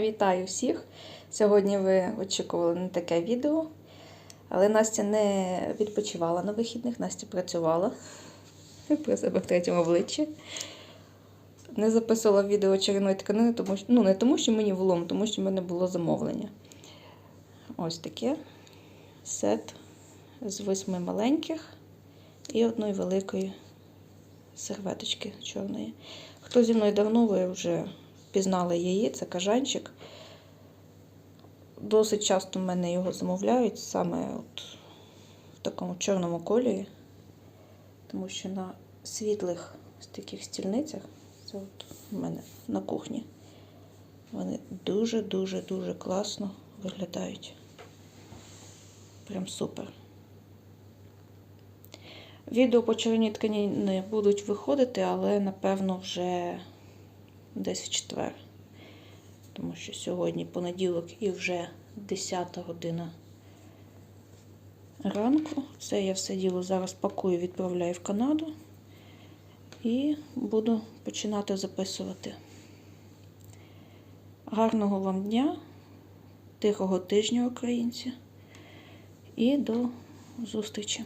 Вітаю всіх! Сьогодні ви очікували на таке відео, але Настя не відпочивала на вихідних, Настя працювала про себе в третьому обличчі. Не записувала відео чарівної тканини, тому що, ну не тому, що мені влом, тому що в мене було замовлення. Ось таке сет з восьми маленьких і одної великої серветочки чорної. Хто зі мною давно, ви вже пізнали її, це кажанчик. Досить часто в мене його замовляють саме от в такому чорному кольорі, тому що на світлих таких стільницях, це от у мене на кухні, вони дуже-дуже-дуже класно виглядають. Прям супер. Відео по чорній ткані будуть виходити, але напевно вже десь в четвер. Тому що сьогодні понеділок і вже 10 година ранку. Це я все діло зараз пакую, відправляю в Канаду і буду починати записувати. Гарного вам дня, тихого тижня, українці, і до зустрічі!